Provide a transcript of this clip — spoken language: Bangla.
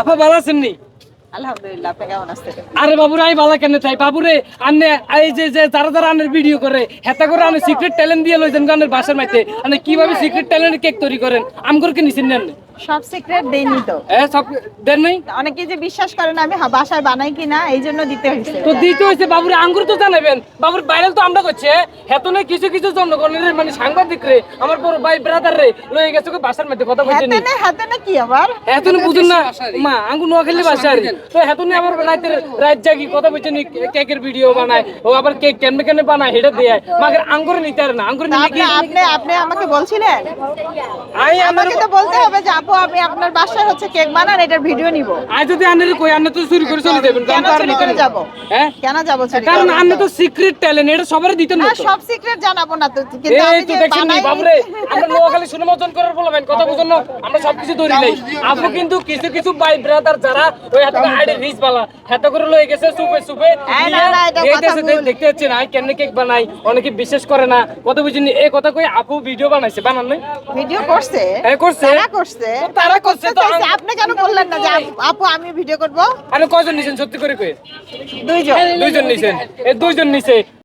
আপা ভালো আছেন নি? আলহামদুলিল্লাহ আপনি কেমন আছেন? আরে বাবুরে আমি ভালো কেন চাই? বাবুরে আনে এই যে যে যারা যারা আনের ভিডিও করে হেতা করে আমি সিক্রেট ট্যালেন্ট দিয়ে লইছেন গানের বাসার মাইতে। মানে কীভাবে সিক্রেট ট্যালেন্ট কেক তৈরি করেন? আমগর কি নিছেন নেন সব সিক্রেট দেইনি তো। এ সব দেন নাই? অনেকে যে বিশ্বাস করেন আমি বাসায় বানাই কিনা এই জন্য দিতে হয়েছে। তো দিতে বাবুরে আঙ্গুর তো জানাবেন। বাবুর ভাইরাল তো আমরা করছে হেত না কিছু কিছু জনগণের মানে সাংবাদিক রে আমার বড় ভাই ব্রাদার রে লয়ে গেছে ওকে বাসার মধ্যে কথা হাতে না হাতে না কি আবার? বুঝুন না। মা আঙ্গু নোয়াখালী বাসার তো আবার রাত জাগি কথা বলছেন কেকের ভিডিও বানায় ও আবার কেক কেমনে কেমনে বানায় হেটা দেয়। মাগের আঙ্গুর নিতে আর না আঙ্গুর তা নিলে কি আপনি আপনি আপনি আমাকে বলছিলেন? আই আমাকে তো বলতে হবে যে আপু আমি আপনার বাসায় হচ্ছে কেক বানান এটার ভিডিও নিব। আই যদি আনের কই আনে তো চুরি করে চলে যাবেন কেন চুরি করে যাব? হ্যাঁ? কেন যাব চুরি কারণ আনে তো সিক্রেট ট্যালেন্ট এটা সবার দিতে না সব সিক্রেট জানাব না তো কিন্তু আমি যে বানাই বাবরে আমরা নোয়াখালী মতন করার বলবেন কথা বুঝুন না আমরা সবকিছু ধরি নাই। আপু কিন্তু কিছু কিছু ভাই ব্রাদার যারা ওই হাতে আইডি রিচ বালা হাতে করে লয়ে গেছে সুপে সুপে। দেখতে হচ্ছে না কেমনে কেক বানাই অনেকে বিশ্বাস করে না কথা বুঝিনি এই কথা কই আপু ভিডিও বানাইছে বানান নাই? ভিডিও করছে? হ্যাঁ, করছে। তারা করছে? তারা করছে তো আপনি কেন বললেন না যে আপু- আপু আমি ভিডিও করব? আরে কয়জন নিছেন সত্যি করে কই? দুইজন। দুইজন নিছেন এই দুইজন নিছে।